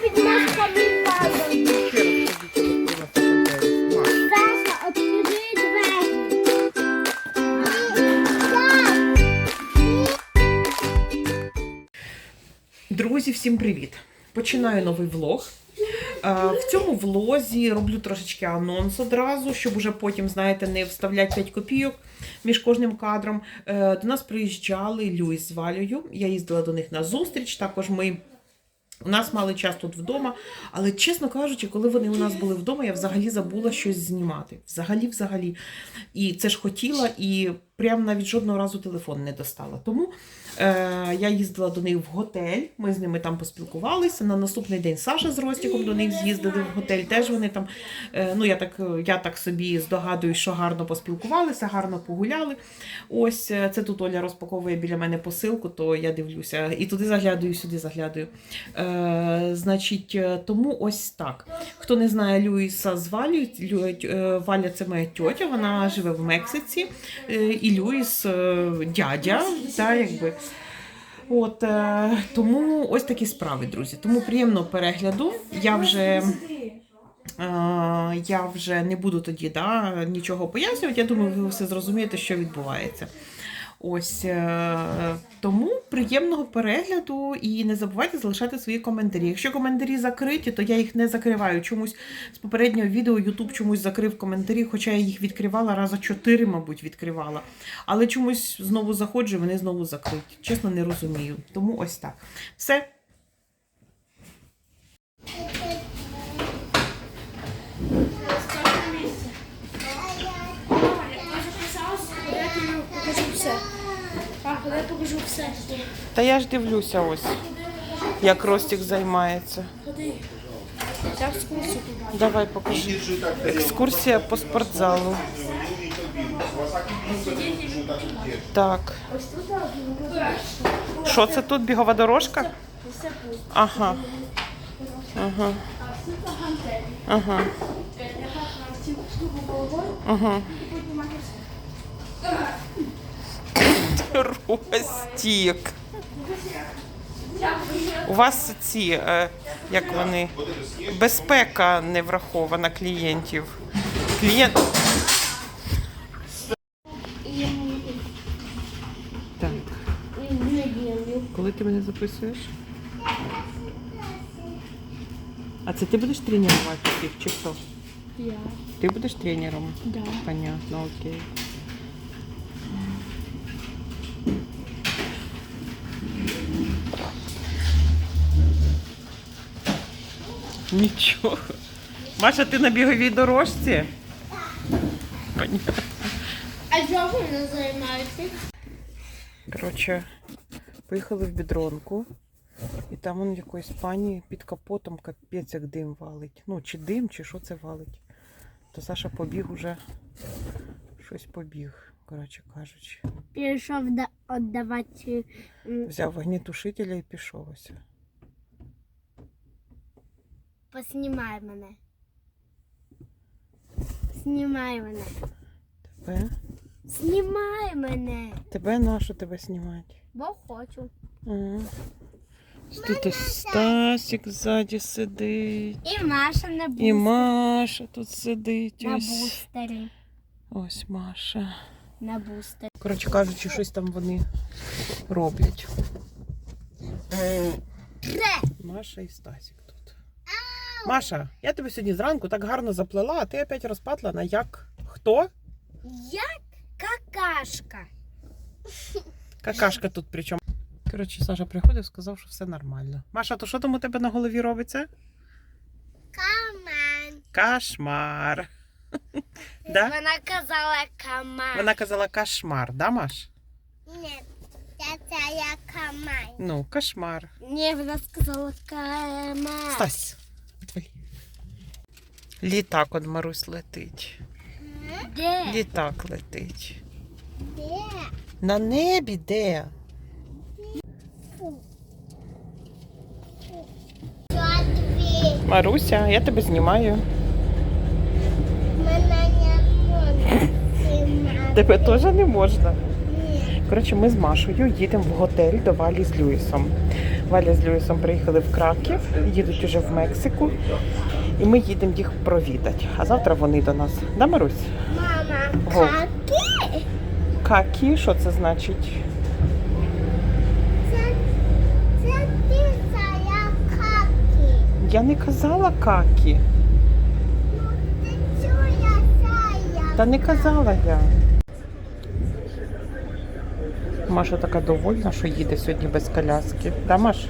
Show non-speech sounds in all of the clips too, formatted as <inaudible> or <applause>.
коли нас опитають. Саша, відкрий двері. Друзі, всім привіт! Починаю новий влог. Е, В цьому влозі роблю трошечки анонс одразу, щоб уже потім, знаєте, не вставляти 5 копійок між кожним кадром. Е, До нас приїжджали Люїс з Валею. Я їздила до них на зустріч. Також ми. У нас мали час тут вдома, але чесно кажучи, коли вони у нас були вдома, я взагалі забула щось знімати. Взагалі, взагалі. І це ж хотіла, і прям навіть жодного разу телефон не достала. Тому е, я їздила до них в готель. Ми з ними там поспілкувалися. На наступний день Саша з Ростіком до них з'їздили в готель. Теж вони там, е, ну я так, я так собі здогадую, що гарно поспілкувалися, гарно погуляли. Ось е, це тут Оля розпаковує біля мене посилку, то я дивлюся і туди заглядаю, і сюди заглядаю. Е, значить, е, тому ось так. Хто не знає Люїса з Валю, Лю- е, Валя це моя тьотя, вона живе в Мексиці. І Люїс е, дядя, та, якби. От, е, тому ось такі справи, друзі. Тому приємного перегляду. Я вже, е, я вже не буду тоді да, нічого пояснювати. Я думаю, ви все зрозумієте, що відбувається. Ось е, тому приємного перегляду і не забувайте залишати свої коментарі. Якщо коментарі закриті, то я їх не закриваю. Чомусь з попереднього відео YouTube чомусь закрив коментарі, хоча я їх відкривала раза чотири, мабуть, відкривала. Але чомусь знову заходжу, вони знову закриті. Чесно, не розумію. Тому ось так. Все. Я записалась, я тобі покажу все. Папа, я покажу все. Та я ж дивлюся ось, як Ростік займається. Ходи. Я екскурсію побачу. Давай покажи. Екскурсія по спортзалу. Так. Ось тут. Що це тут? Бігова дорожка? Ага. Ага. Ага. Ага. і підніматися. Ростік. У вас ці, е, як вони, безпека не врахована клієнтів. Клієнт. Так. Коли ти мене записуєш? А це ти будеш тренувати їх чи хто? Я. Ти будеш тренером? Да. Понятно, окей. Нічого. Маша, ти на біговій дорожці? Понятно. А чого ви не займаєтесь? Коротше, поїхали в бідронку, і там он якоїсь пані під капотом капець як дим валить. Ну, чи дим, чи що це валить. То Саша побіг уже. Щось побіг, коротше кажучи. Пішов віддавати. Взяв вогнетушителя і пішов ось. Поснімай мене. Знімай мене. Тебе? Знімай мене. Тебе на що тебе знімати? Бо хочу. Ага. Тут ось Стасик ззаді сидить. І Маша на бустері. І Маша тут сидить. На Ось, бустері. ось Маша. На бустері. Коротше кажучи, щось там вони роблять. Маша і Стасик тут. Маша, я тебе сьогодні зранку так гарно заплела, а ти опять розпатлана як хто? Як какашка. Какашка тут при чому? Коротше, Саша приходив, сказав, що все нормально. Маша, то що там у тебе на голові робиться? Каман. Кошмар. <laughs> Да? Вона казала каман. Вона казала кошмар, да, Маш? Ні, це я каман. Ну, кошмар. Ні, вона сказала каман. Стась. Літак от Марусь летить. Де? Літак летить. Де? На небі де? Маруся, я тебе знімаю. Мене не можна. Тебе теж не можна. Коротше, ми з Машою їдемо в готель до Валі з Люїсом. Валя з Люїсом приїхали в Краків, їдуть уже в Мексику. І ми їдемо їх провідати. А завтра вони до нас. Да, Марусь? Мама, какие? Какі, що це значить? Це, це ти я каки. Я не казала какі. Ну, ти сая. Та не казала я. Маша така довольна, що їде сьогодні без коляски. Да, Маш?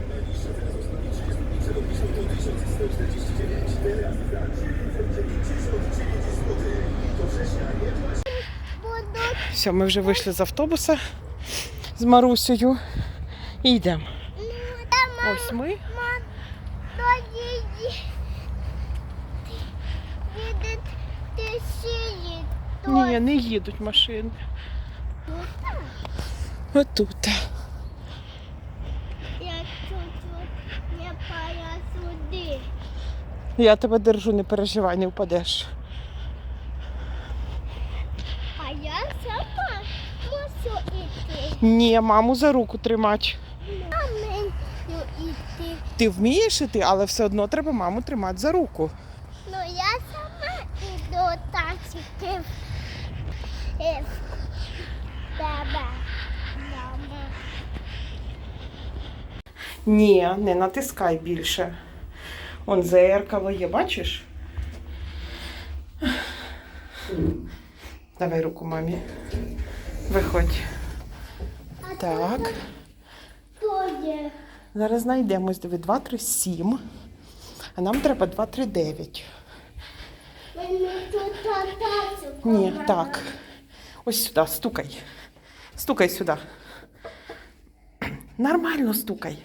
Все, ми вже вийшли з автобуса з Марусею і йдемо. Ось ми. Ні, не їдуть машини. Отут. Я тебе держу, не переживай, не впадеш. А я сама мушу йти. Ні, маму за руку тримати. Ти вмієш іти, але все одно треба маму тримати за руку. Ну я сама іду в в тебе. Мама. Ні, не натискай більше. Он зеркало є, бачиш? Давай руку мамі. Виходь. Так. Зараз знайдемо ось диви 2, 3, 7. А нам треба 2, 3, 9. Мені тут татасу. Ні, так. Ось сюди, стукай. Стукай сюди. Нормально стукай.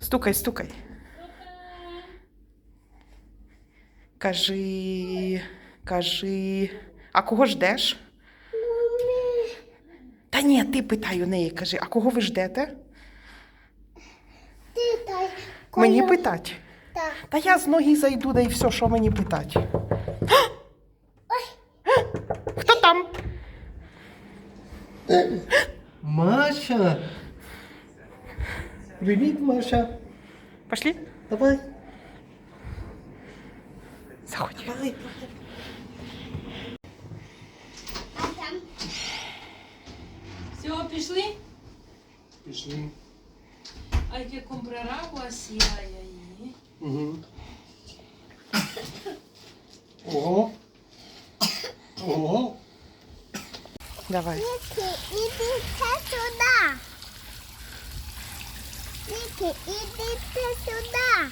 Стукай, стукай. Кажи, кажи. А кого ждеш? Та ні, ти питай у неї, кажи, а кого ви ждете? Ти тай. Мені питать. Так. Та я з ноги зайду, да і все, що мені питать. Хто там? Маша! Привіт, Маша! Пошли? Давай. Заходь. Давай. А там Все, пішли? Пішли. Comprar agua si hay ahí. Угу. Ого. Ого. Давай. Ніки, іди сюди. Ніки, іди сюди.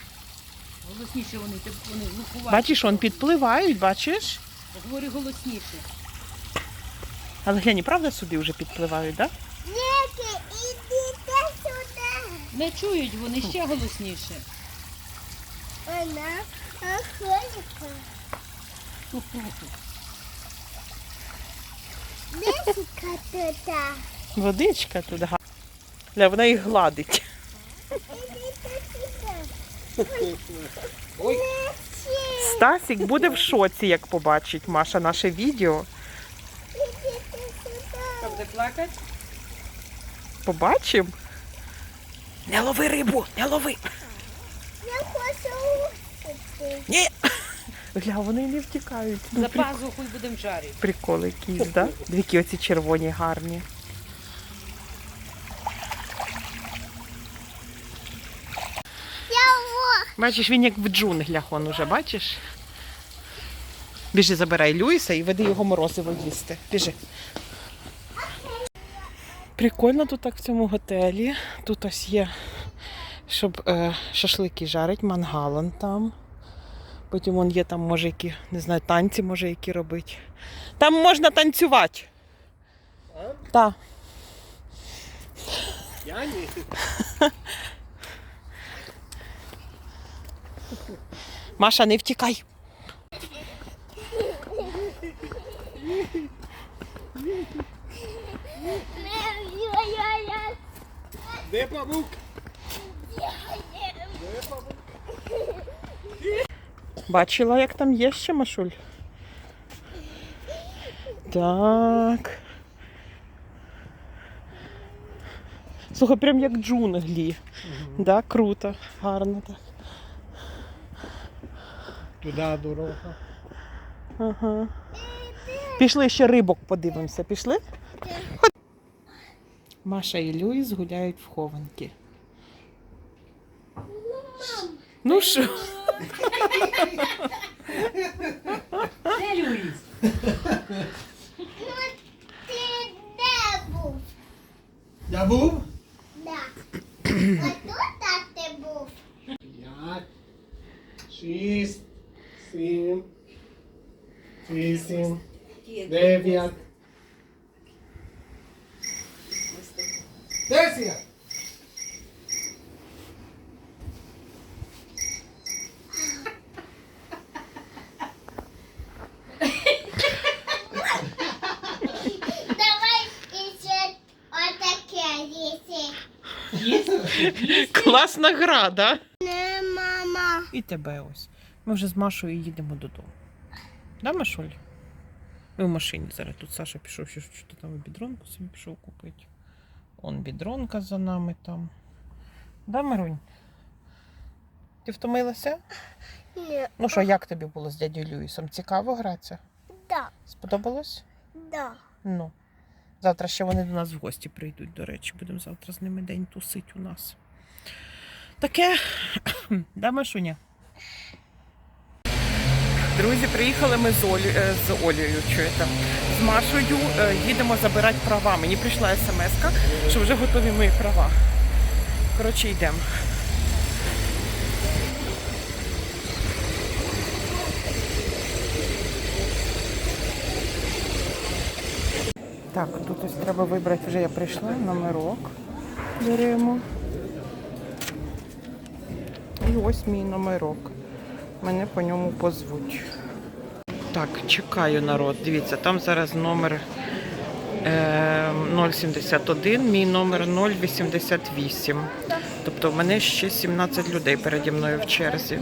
Голосніше вони, вони глухуваті. Бачиш, он підпливають, бачиш? Говори голосніше. Але глянь, правда сюди вже підпливають, так? Ніки, іди сюди. Не чують вони ще голосніше. Вона туди. Водичка тут. га- Ля, вона їх гладить. Ой. Стасік буде в шоці, як побачить Маша наше відео. Плакати? Побачимо. Не лови рибу, не лови. Я хочу. Ні. Гля, вони не втікають. Ну, За при... пазухою будемо жарити. Приколи якісь, да? Двіки оці червоні гарні. Я. Бачиш, він як в джунглях он уже, бачиш? Біжи, забирай Люїса і веди його морозиво їсти. Біжи. Прикольно тут так в цьому готелі. Тут ось є, щоб е, шашлики жарить, мангалон там. Потім вон є там, може, які, не знаю, танці може які робити. Там можна танцювати. Так. Я ні. Маша, не втікай. Де павук? Бачила, як там є ще Машуль? Так. Слухай, прям як джунглі. Да, круто, гарно так. Туди дорога. Ага. Пішли ще рибок подивимося. Пішли? Маша і Люїс гуляють в хованки. Ну що? Де Люїс? Ти де був? Я був? Да. А тут ти був. П'ять, шість, сім, вісім, дев'ять. Десять! Давай іще отаке. Класна гра, да? Не, мама. І тебе ось. Ми вже з Машою їдемо додому. Да, Машуль? Ми в машині зараз. Тут Саша пішов, що що там бідронку собі пішов купити. Он бідронка за нами там. Да, Марунь? Ти втомилася? Ні. Ну що, як тобі було з дядю Люїсом? Цікаво гратися? Да. Сподобалось? Да. Ну. Завтра ще вони до нас в гості прийдуть, до речі, будемо завтра з ними день тусить у нас. Таке, <coughs> да, Машуня? Друзі, приїхали ми з, Олі, е, з Олею, чуєте, з Машою е, їдемо забирати права. Мені прийшла смс, що вже готові мої права. Коротше, йдемо. Так, тут ось треба вибрати, вже я прийшла, номерок беремо. І ось мій номерок. Мене по ньому позвуть. Так, чекаю народ. Дивіться, там зараз номер е, 071, мій номер 088. Тобто в мене ще 17 людей переді мною в черзі.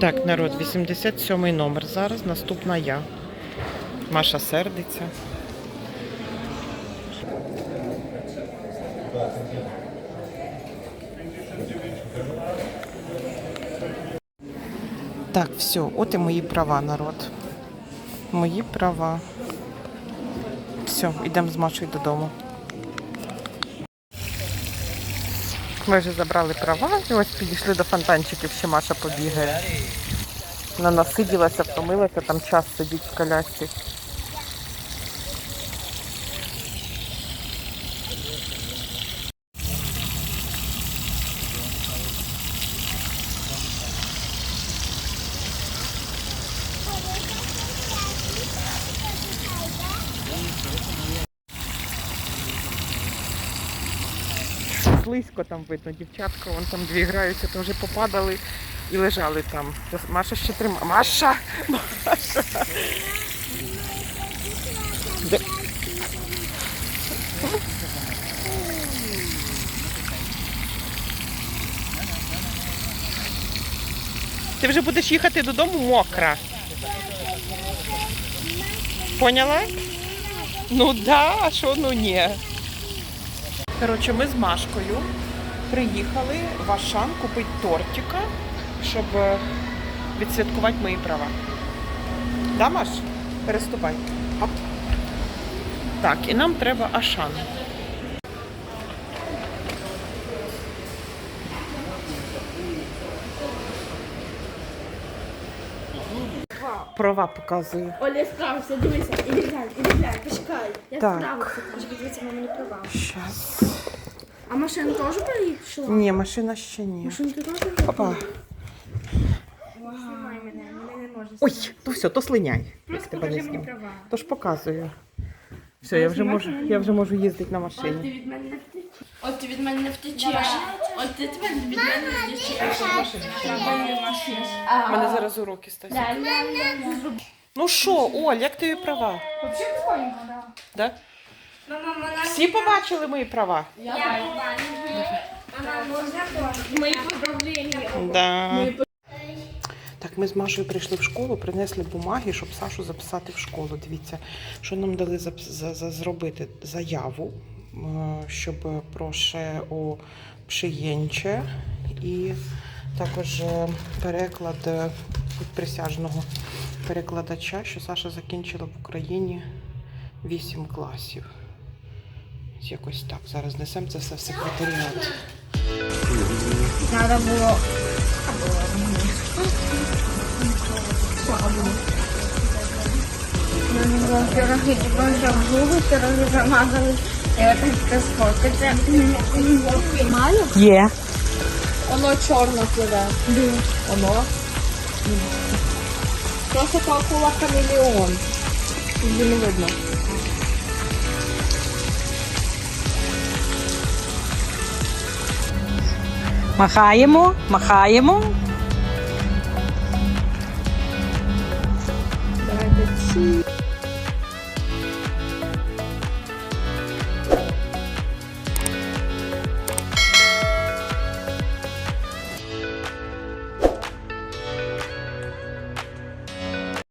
Так, народ, 87 номер зараз, наступна я. Маша сердиться. Так, все, от і мої права, народ. Мої права. Все, йдемо з Машою додому. Ми вже забрали права і ось підійшли до фонтанчиків, ще Маша побігає. Вона насиділася, втомилася, там час сидіть в колясці. Слизько там видно, дівчатка, вон там дві граються, то вже попадали і лежали там. Маша ще тримає. Маша! Маша! Ти вже будеш їхати додому мокра. Поняла? Ну да, а що ну ні. Коротше, ми з Машкою приїхали в Ашан купити тортика, щоб е, відсвяткувати мої права. Да, Маш? Переступай. Оп. Так, і нам треба Ашан. Права показую. Оля справився, дивися, іди глянь, іди глянь, почекай. Я Так. справився, каже, подивіться, мама не права. Щас. А машина теж поїхала? Ні, машина ще ні. Машинка теж Опа. Знімай мене, мене не можна. Ой, то все, то слиняй. Як Просто тебе покажи мені зняв. права. Тож показую. Все, я вже можу, я вже можу їздити на От ти машині. від мене не втечеш. От ти від мене не втечеш. От ти від мене не втечеш. У мене зараз уроки стають. Ну що, Оль, як тобі права? Взагалі прикольно, да. Да? Всі побачили мої права? Мої поздравлення. Да. Так, ми з Машою прийшли в школу, принесли бумаги, щоб Сашу записати в школу. Дивіться, що нам дали за, за, за зробити заяву щоб проше у przyjęcie і також е, переклад е, від присяжного перекладача, що Саша закінчила в Україні 8 класів. Якось так. Зараз несемо це все в секретаріат. Треба було. Пироги, типа вже губи, пироги замазали. І от сфоткати. Маю? Є. Воно чорно пливе. Воно. Просто то акула хамелеон. Її не видно. Махаємо, махаємо. Давайте ці.